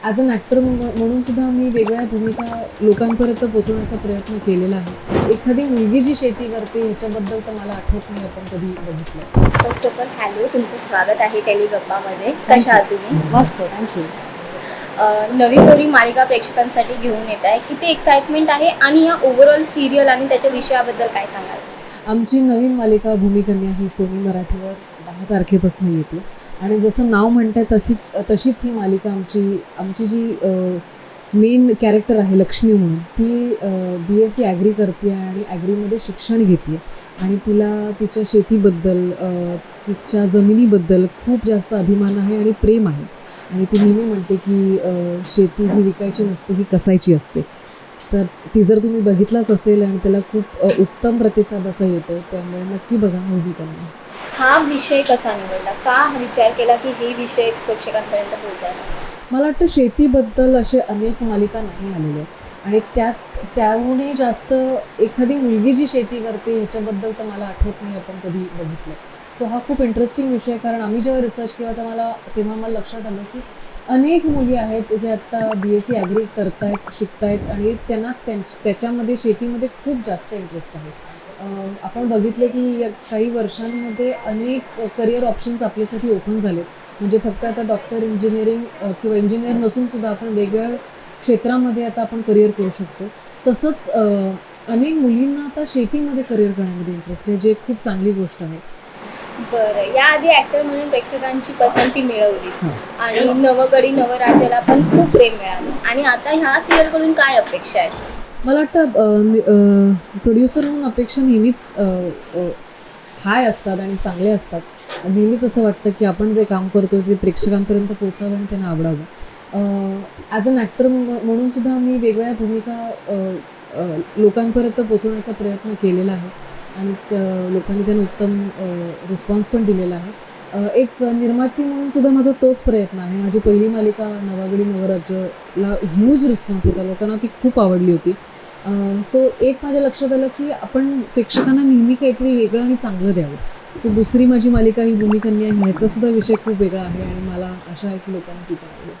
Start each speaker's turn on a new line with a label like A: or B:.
A: As an actor म्हणून सुद्धा मी वेगळ्या भूमिका लोकांपर्यंत पोहोचवण्याचा प्रयत्न केलेला आहे. एखादी मुलगी जी शेती करते ह्याच्याबद्दल तर मला आठवत नाही आपण कधी बघितलं.
B: फर्स्ट ऑफ ऑल हॅलो तुमचं स्वागत आहे टेलिगप्पामध्ये. कशा आहात तुम्ही?
A: मस्त थँक्यू
B: नवी कोरी मालिका प्रेक्षकांसाठी घेऊन येत आहे. किती एक्साइटमेंट आहे आणि या ओव्हरऑल सिरियल आणि त्याच्या विषयाबद्दल काय सांगाल?
A: आमची नवीन मालिका भूमिकन्या ही सोनी मराठीवर दहा तारखेपासून येते. आणि जसं नाव म्हणतंय तशीच तशीच ही मालिका आमची आमची जी मेन कॅरेक्टर आहे लक्ष्मी म्हणून ती बी एस सी ॲग्री करते आणि ॲग्रीमध्ये शिक्षण घेते आणि तिला तिच्या शेतीबद्दल तिच्या जमिनीबद्दल खूप जास्त अभिमान आहे आणि प्रेम आहे. आणि ती नेहमी म्हणते की शेती ही विकायची नसते ही कसायची असते. तर टीजर तुम्ही बघितलाच असेल आणि त्याला खूप उत्तम प्रतिसाद असा येतो. त्यामुळे नक्की बघा मूवी करणं
B: हा विषय कसा निवडला? का हा विचार केला की हे विषय प्रेक्षकांपर्यंत पोहोचायला
A: मला वाटतं शेतीबद्दल असे अनेक मालिका नाही आलेल्या. आहेत आणि त्यात त्याहूनही जास्त एखादी मुलगी जी शेती करते ह्याच्याबद्दल तर मला आठवत नाही आपण कधी बघितलं. सो हा खूप इंटरेस्टिंग विषय कारण आम्ही जेव्हा रिसर्च केला तर मला तेव्हा मला लक्षात आलं की अनेक मुली आहेत जे आत्ता बी एस सी ॲग्री करतायत शिकतायत आणि त्यांना त्यांच्या त्याच्यामध्ये शेतीमध्ये खूप जास्त इंटरेस्ट आहे. आपण बघितलं की या काही वर्षांमध्ये अनेक करिअर ऑप्शन्स आपल्यासाठी ओपन झाले म्हणजे फक्त आता डॉक्टर इंजिनिअरिंग किंवा इंजिनियर नसून सुद्धा आपण वेगवेगळ्या क्षेत्रामध्ये आता आपण करिअर करू शकतो. तसंच अनेक मुलींना आता शेतीमध्ये करिअर करण्यामध्ये इंटरेस्ट आहे जे खूप चांगली गोष्ट आहे.
B: बरं. याआधी ऍक्टर म्हणून प्रेक्षकांची पसंती मिळवली. आणि नवगडी नवराजाला पण खूप प्रेम मिळालं. आणि आता ह्या सिरियलकडून काय अपेक्षा आहे
A: मला वाटतं प्रोड्युसर म्हणून अपेक्षा नेहमीच हाय असतात आणि चांगले असतात. नेहमीच असं वाटतं की आपण जे काम करतो ते प्रेक्षकांपर्यंत पोचावं आणि त्यांना आवडावं. ॲज अन ॲक्टर म्हणून सुद्धा मी वेगळ्या भूमिका लोकांपर्यंत पोचवण्याचा प्रयत्न केलेला आहे. आणि त्या लोकांनी त्यांना उत्तम रिस्पॉन्स पण दिलेला आहे. एक निर्माती म्हणून सुद्धा माझा तोच प्रयत्न आहे. माझी पहिली मालिका नवागडी नवराज्यला ह्यूज रिस्पॉन्स होता. लोकांना ती खूप आवडली होती. सो एक माझ्या लक्षात आलं की आपण प्रेक्षकांना नेहमी काहीतरी वेगळं आणि चांगलं द्यावं. सो दुसरी माझी मालिका ही भूमिकन्या ह्याचा सुद्धा विषय खूप वेगळा आहे आणि मला आशा आहे की लोकांना ती पण आवडेल.